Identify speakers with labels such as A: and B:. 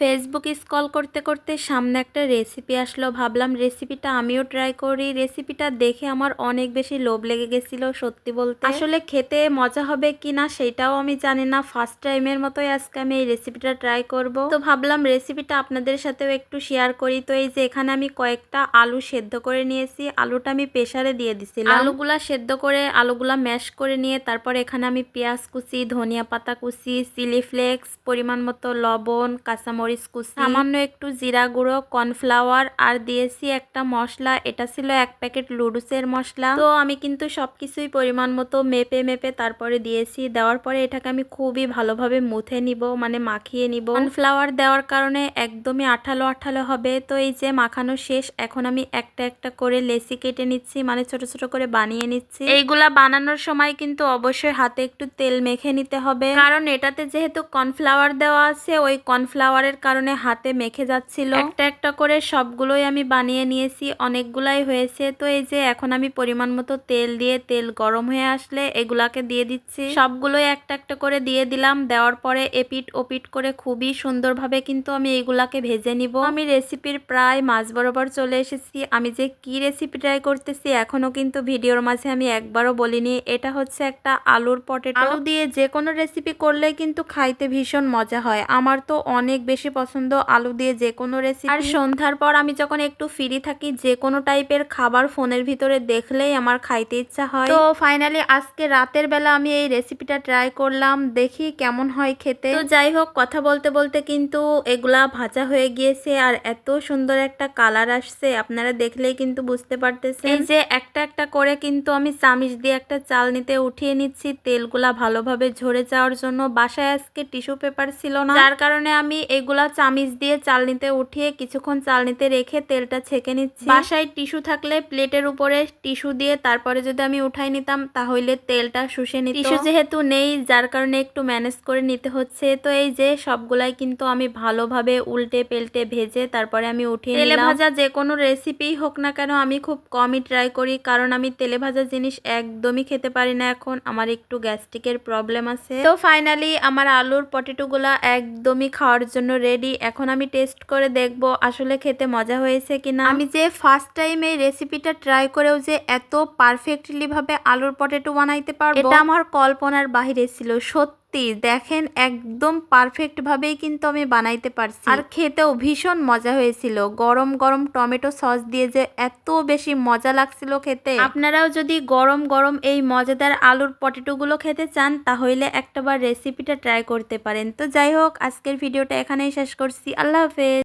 A: Facebook scroll করতে করতে সামনে একটা রেসিপি আসলো। ভাবলাম রেসিপিটা আমিও ট্রাই করি। রেসিপিটা দেখে আমার অনেক বেশি লোভ লেগে গেছিল সত্যি বলতে। আসলে খেতে মজা হবে কি না সেটাও আমি জানি না। ফার্স্ট টাইমের মতোই আজকে আমি এই রেসিপিটা ট্রাই করব। তো ভাবলাম রেসিপিটা আপনাদের সাথেও একটু শেয়ার করি। তো এই যে এখানে আমি কয়েকটা আলু সেদ্ধ করে নিয়েছি। আলুটা আমি প্রেসারে দিয়ে দিছিলাম। আলুগুলা সেদ্ধ করে আলুগুলা ম্যাশ করে নিয়ে তারপর এখানে আমি পেঁয়াজ কুচি, ধনিয়া পাতা কুচি চিলি ফ্লেক্স পরিমাণ মতো লবণ, কাঁচামরিচ কুচি। সামান্য একটু জিরা গুঁড়ো, কর্নফ্লাওয়ার, আর দিয়েছি একটা মশলা। এটা ছিল এক প্যাকেট লুডুসের মশলা। তো আমি কিন্তু সবকিছুই পরিমাণ মতো মেপে মেপে তারপরে দিয়েছি। দেওয়ার পরে এটাকে আমি খুবই ভালোভাবে মুথে নিব মানে মাখিয়ে নিব। কর্নফ্লাওয়ার দেওয়ার কারণে একদমই আঠালো আঠালো হবে। তো এই যে মাখানো শেষ, এখন আমি একটা একটা করে লেসি কেটে নিচ্ছি মানে ছোট ছোট করে বানিয়ে নিচ্ছি। এইগুলা বানানোর সময় কিন্তু অবশ্যই হাতে একটু তেল মেখে নিতে হবে। কারণ এটাতে যেহেতু কর্নফ্লাওয়ার দেওয়া আছে, ওই কর্নফ্লাওয়ারের কারণে হাতে মেখে যাচ্ছিল। একটা একটা করে সবগুলোই আমি বানিয়ে নিয়েছি অনেকগুলাই হয়েছে। তো এই যে এখন আমি পরিমাণ মতো তেল দিয়ে তেল গরম হয়ে আসলে এগুলাকে দিয়ে দিচ্ছি। সবগুলোই একটা একটা করে দিয়ে দিলাম। দেওয়ার পরে এপিট ওপিট করে খুবই সুন্দরভাবে কিন্তু আমি এগুলাকে ভেজে নিব। আমি রেসিপির প্রায় মাঝ বরাবর চলে এসেছি। আমি যে কি রেসিপি ট্রাই করতেছি এখনও কিন্তু ভিডিওর মাঝে আমি একবারও বলিনি। এটা হচ্ছে একটা আলুর পটেটো। আলু দিয়ে যে কোনো রেসিপি করলে কিন্তু খাইতে ভীষণ মজা হয়। আমার তো অনেক বেশি পছন্দ আলু দিয়ে যে কোনো রেসিপি আর সন্ধ্যার পর আমি যখন একটু ফ্রি থাকি যে কোনো টাইপের খাবার ফোনের ভিতরে দেখলেই আমার খাইতে ইচ্ছা হয়। তো ফাইনালি আজকে রাতের বেলা আমি এই রেসিপিটা ট্রাই করলাম দেখি কেমন হয় খেতে। তো যাই হোক কথা বলতে বলতে কিন্তু এগুলা ভাজা হয়ে গিয়েছে আর এত সুন্দর একটা কালার আসছে আপনারা দেখলেই কিন্তু বুঝতে পারতেছেন। যে একটা একটা করে কিন্তু আমি চামিচ দিয়ে একটা চাল নিতে উঠিয়ে নিচ্ছি তেলগুলা ভালোভাবে ঝরে যাওয়ার জন্য। বাসায় আজকে টিস্যু পেপার ছিল না। যার কারণে আমি এগুলা চামিচ দিয়ে চালনিতে উঠিয়ে কিছুক্ষণ চালনিতে রেখে তেলটা ছেঁকে নিচ্ছি। বাসায় টিস্যু থাকলে প্লেটের উপরে টিস্যু দিয়ে তারপরে যদি আমি উঠাই নিতাম তাহলে তেলটা শুষে নিত। টিস্যু যেহেতু নেই যার কারণে একটু ম্যানেজ করে নিতে হচ্ছে। তো এই যে সবগুলাই কিন্তু আমি ভালোভাবে উল্টে পেল্টে ভেজে তারপরে আমি উঠিয়ে তেলে ভাজা যে কোনো রেসিপি হোক না কেন আমি খুব কমই ট্রাই করি। কারণ আমি তেলে ভাজা জিনিস একদমই খেতে পারি না এখন। আমার একটু গ্যাস্ট্রিকের প্রবলেম আছে। তো ফাইনালি আমার আলুর পটেটোগুলা একদমই খাওয়ার জন্য রেডি এখন আমি টেস্ট করে দেখব আসলে খেতে মজা হয়েছে কিনা। আমি যে ফার্স্ট টাইম এই রেসিপিটা ট্রাই করেও যে এত পারফেক্টলি ভাবে আলুর পটেটো বানাইতে পারব এটা আমার কল্পনার বাহিরে ছিল সত্যি দেখেন একদম পারফেক্টভাবেই কিন্তু আমি বানাইতে পারছি। আর খেতেও ভীষণ মজা হয়েছিল। গরম গরম টমেটো সস দিয়ে যে এত বেশি মজা লাগছিল খেতে। আপনারাও যদি গরম গরম এই মজাদার আলুর পটেটোগুলো খেতে চান, তাহলে একটাবার রেসিপিটা ট্রাই করতে পারেন। তো যাই হোক, আজকের ভিডিওটা এখানেই শেষ করছি। আল্লাহ হাফেজ।